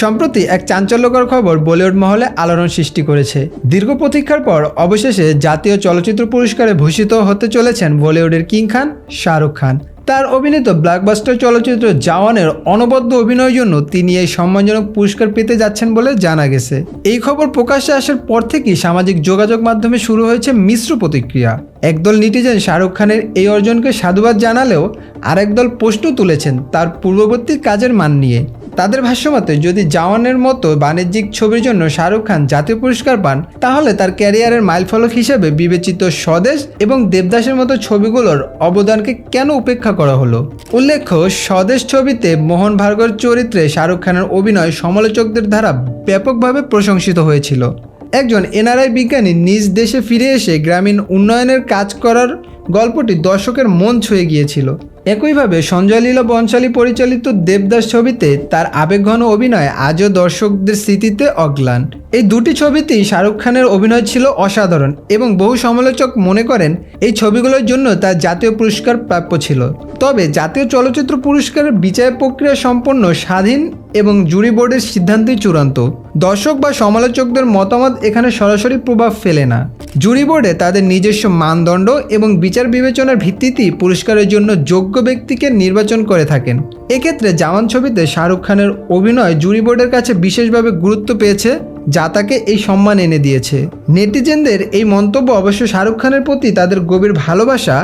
সম্প্রতি এক চাঞ্চল্যকর খবর বলিউড মহলে আলোড়ন সৃষ্টি করেছে। দীর্ঘ প্রতীক্ষার পর অবশেষে জাতীয় চলচ্চিত্র পুরস্কারে ভূষিত হতে চলেছেন বলিউডের কিং খান শাহরুখ খান। তার অভিনীত ব্লকবাস্টার চলচ্চিত্র জওয়ানের অনবদ্য অভিনয়ের জন্য তিনি এই সম্মানজনক পুরস্কার পেতে যাচ্ছেন বলে জানা গেছে। এই খবর প্রকাশ্যে আসার পর থেকেই সামাজিক যোগাযোগ মাধ্যমে শুরু হয়েছে মিশ্র প্রতিক্রিয়া। একদল নিটিজেন শাহরুখ খানের এই অর্জনকে সাধুবাদ জানালেও আরেক দল প্রশ্ন তুলেছেন তার পূর্ববর্তী কাজের মান নিয়ে। তাদের ভাষ্যমতে, যদি জওয়ানের মতো বাণিজ্যিক ছবির জন্য শাহরুখ খান জাতীয় পুরস্কার পান, তাহলে তার ক্যারিয়ারের মাইলফলক হিসেবে বিবেচিত স্বদেশ এবং দেবদাসের মতো ছবিগুলোর অবদানকে কেন উপেক্ষা করা হলো? উল্লেখ্য, স্বদেশ ছবিতে মোহন ভার্গর চরিত্রে শাহরুখ খানের অভিনয় সমালোচকদের দ্বারা ব্যাপকভাবে প্রশংসিত হয়েছিল। একজন এনআরআই বিজ্ঞানী নিজ দেশে ফিরে এসে গ্রামীণ উন্নয়নের কাজ করার গল্পটি দর্শকের মন ছুঁয়ে গিয়েছিল। একইভাবে সঞ্জয় লীলা বনশালী পরিচালিত দেবদাস ছবিতে তার আবেগঘন অভিনয় আজও দর্শকদের স্মৃতিতে অগ্লান। এই দুটি ছবিতেই শাহরুখ খানের অভিনয় ছিল অসাধারণ এবং বহু সমালোচক মনে করেন এই ছবিগুলোর জন্য তার জাতীয় পুরস্কার প্রাপ্য ছিল। তবে জাতীয় চলচ্চিত্র পুরস্কারের বিচার প্রক্রিয়া সম্পন্ন স্বাধীন এবং জুরি বোর্ডের সিদ্ধান্তই চূড়ান্ত। দর্শক বা সমালোচকদের মতামত এখানে সরাসরি প্রভাব ফেলে না। জুরি বোর্ডে তাদের নিজস্ব মানদণ্ড এবং বিচার বিবেচনার ভিত্তিতেই পুরস্কারের জন্য যোগ্য ব্যক্তিকে নির্বাচন করে থাকেন। এক্ষেত্রে জামান ছবিতে শাহরুখ খানের অভিনয় জুরি বোর্ডের কাছে বিশেষভাবে গুরুত্ব পেয়েছে, যা তাকে এই সম্মান এনে দিয়েছে। নেটিজেনদের এই মন্তব্য অবশ্য শাহরুখ খানের প্রতি তাদের গভীর ভালোবাসা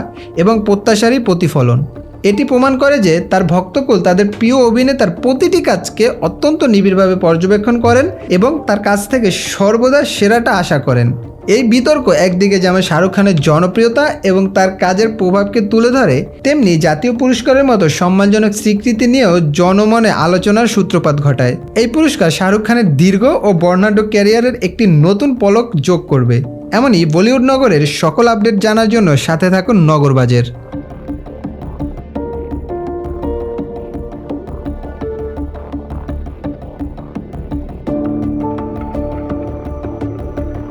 এবং প্রত্যাশারই প্রতিফলন। এটি প্রমাণ করে যে তার ভক্তকুল তাদের প্রিয় অভিনেতার প্রতিটি কাজকে অত্যন্ত নিবিড়ভাবে পর্যবেক্ষণ করেন এবং তার কাছ থেকে সর্বদা সেরাটা আশা করেন। এই বিতর্ক একদিকে যেমন শাহরুখ খানের জনপ্রিয়তা এবং তার কাজের প্রভাবকে তুলে ধরে, তেমনি জাতীয় পুরস্কারের মতো সম্মানজনক স্বীকৃতি নিয়েও জনমনে আলোচনার সূত্রপাত ঘটায়। এই পুরস্কার শাহরুখ খানের দীর্ঘ ও বর্ণাঢ্য ক্যারিয়ারের একটি নতুন পলক যোগ করবে। এমনই বলিউড নগরের সকল আপডেট জানার জন্য সাথে থাকুন নগরবাজের।